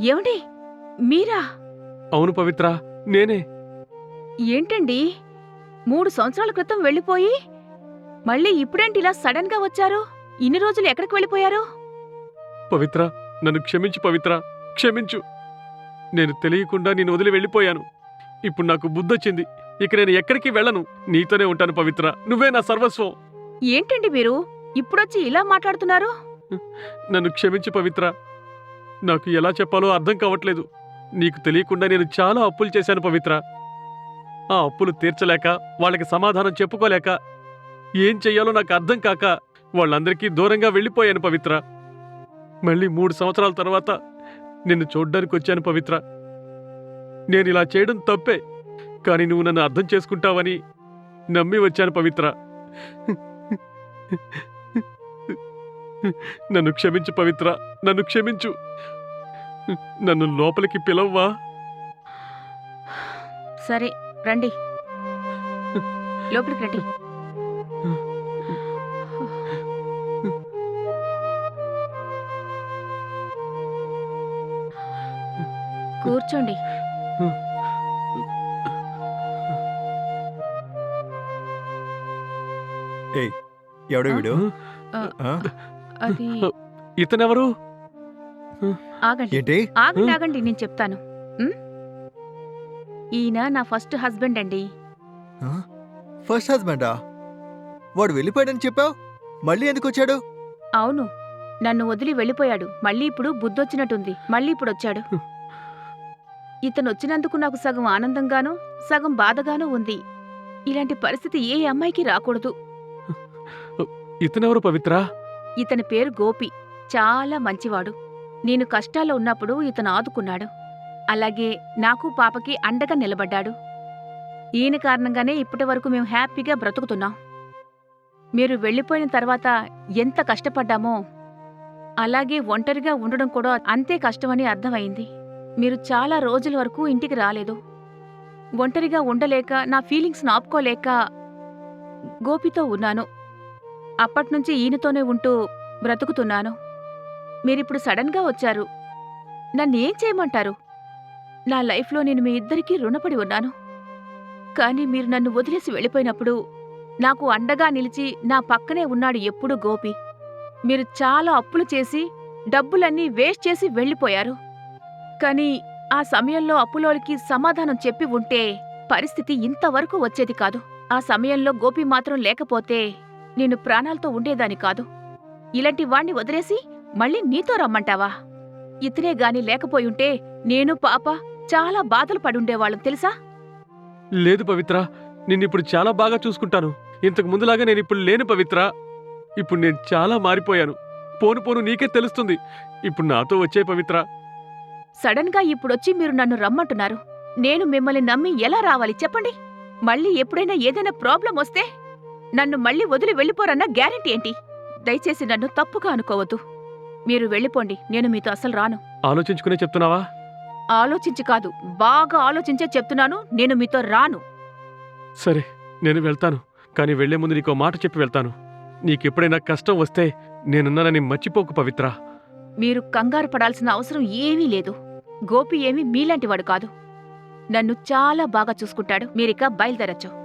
ఏమండి? మీరా? అవును పవిత్ర నేనే. ఏంటండి? మూడు సంవత్సరాల క్రితం వెళ్ళిపోయి మళ్ళీ ఇప్పుడేంటి ఇలా సడన్గా వచ్చారు? ఇన్ని రోజులు ఎక్కడికి వెళ్ళిపోయారు? పవిత్ర నన్ను క్షమించు పవిత్ర క్షమించు. నేను తెలియకుండా నేను వదిలి వెళ్ళిపోయాను. ఇప్పుడు నాకు బుద్ధొచ్చింది ఇక నేను ఎక్కడికి వెళ్ళను. నీతోనే ఉంటాను పవిత్ర నువ్వే నా సర్వస్వం. ఏంటండి మీరు? ఇప్పుడొచ్చి ఇలా మాట్లాడుతున్నారు? నన్ను క్షమించు పవిత్ర నాకు ఎలా చెప్పాలో అర్థం కావట్లేదు. నీకు తెలియకుండా నేను చాలా అప్పులు చేశాను పవిత్ర. ఆ అప్పులు తీర్చలేక వాళ్ళకి సమాధానం చెప్పుకోలేక ఏం చెయ్యాలో నాకు అర్థం కాక వాళ్ళందరికీ దూరంగా వెళ్ళిపోయాను పవిత్ర. మళ్ళీ మూడు సంవత్సరాల తర్వాత నిన్ను చూడ్డానికి వచ్చాను పవిత్ర. నేను ఇలా చేయడం తప్పే కానీ నువ్వు నన్ను అర్థం చేసుకుంటావని నమ్మి వచ్చాను పవిత్ర. నన్ను క్షమించు పవిత్ర. నన్ను క్షమించు. నన్ను లోపలికి పిలవ్వా? సరే రండి. లోపలికి రండి. కూర్చోండి. ఎవడు వీడు? అది ఇతనెవరు? ఆగండి. ఏంటి? ఆగండి ఆగండి నేను చెప్తాను. ఉమ్? ఈయన నా ఫస్ట్ హస్బెండ్ అండి. ఫస్ట్ హస్బెండా? వాడు వెళ్ళిపోయాడని చెప్పావు? మళ్ళీ ఎందుకు వచ్చాడు? అవును. నన్ను వదిలి వెళ్ళిపోయాడు. మళ్ళీ ఇప్పుడు బుద్ధొచ్చినట్టుంది మళ్ళీ ఇప్పుడు వచ్చాడు. ఇతను వచ్చినందుకు నాకు సగం ఆనందంగానూ సగం బాధగానూ ఉంది. ఇలాంటి పరిస్థితి ఏ అమ్మాయికి రాకూడదు. ఇతనెవరు పవిత్ర? ఇతని పేరు గోపి. చాలా మంచివాడు. నేను కష్టాల్లో ఉన్నప్పుడు ఇతను ఆదుకున్నాడు. అలాగే నాకు పాపకి అండగా నిలబడ్డాడు. ఈయన కారణంగానే ఇప్పటి వరకు మేము హ్యాపీగా బ్రతుకుతున్నాం. మీరు వెళ్ళిపోయిన తర్వాత ఎంత కష్టపడ్డామో అలాగే ఒంటరిగా ఉండడం కూడా అంతే కష్టమని అర్థమైంది. మీరు చాలా రోజుల వరకు ఇంటికి రాలేదు. ఒంటరిగా ఉండలేక నా ఫీలింగ్స్ను ఆపుకోలేక గోపితో ఉన్నాను. అప్పట్నుంచి ఈయనతోనే ఉంటూ బ్రతుకుతున్నాను. మీరిప్పుడు సడన్గా వచ్చారు. నన్నేం చేయమంటారు? నా లైఫ్లో నేను మీ ఇద్దరికీ రుణపడి ఉన్నాను. కానీ మీరు నన్ను వదిలేసి వెళ్ళిపోయినప్పుడు నాకు అండగా నిలిచి నా పక్కనే ఉన్నాడు ఎప్పుడూ గోపి. మీరు చాలా అప్పులు చేసి డబ్బులన్నీ వేస్ట్ చేసి వెళ్ళిపోయారు. కానీ ఆ సమయంలో అప్పులోలికి సమాధానం చెప్పి ఉంటే పరిస్థితి ఇంతవరకు వచ్చేది కాదు. ఆ సమయంలో గోపి మాత్రం లేకపోతే నేను ప్రాణాలతో ఉండేదాని కాదు. ఇలాంటి వాణ్ణి వదిలేసి మళ్ళీ నీతో రమ్మంటావా? ఇతనే గాని లేకపోయుంటే నేను పాప చాలా బాధలు పడుండేవాళ్ళం తెలుసా? లేదు పవిత్ర నిన్నిప్పుడు చాలా బాగా చూసుకుంటాను. ఇంతకు ముందులాగా నేను ఇప్పుడు లేను పవిత్ర. ఇప్పుడు నేను చాలా మారిపోయాను. పోను పోను నీకే తెలుస్తుంది. ఇప్పుడు నాతో వచ్చే పవిత్ర. సడన్గా ఇప్పుడొచ్చి మీరు నన్ను రమ్మంటున్నారు. నేను మిమ్మల్ని నమ్మి ఎలా రావాలి చెప్పండి. మళ్ళీ ఎప్పుడైనా ఏదైనా ప్రాబ్లం వస్తే నన్ను మళ్ళీ వదిలి వెళ్ళిపోరన్న గ్యారెంటీ ఏంటి? దయచేసి నన్ను తప్పుగా అనుకోవద్దు. మీరు వెళ్ళిపోండి నేను మీతో అసలు రాను. ఆలోచించుకునే చెప్తున్నావా? ఆలోచించి కాదు బాగా ఆలోచించే చెప్తున్నాను నేను మీతో రాను. సరే నేను వెళ్తాను కానీ వెళ్ళే ముందు నీకో మాట చెప్పి వెళ్తాను. నీకెప్పుడైనా కష్టం వస్తే నేనున్నానని మర్చిపోకు పవిత్ర. మీరు కంగారు పడాల్సిన అవసరం ఏమీ లేదు. గోపి ఏమీ మీలాంటివాడు కాదు. నన్ను చాలా బాగా చూసుకుంటాడు. మీరిక బయలుదేరచ్చు.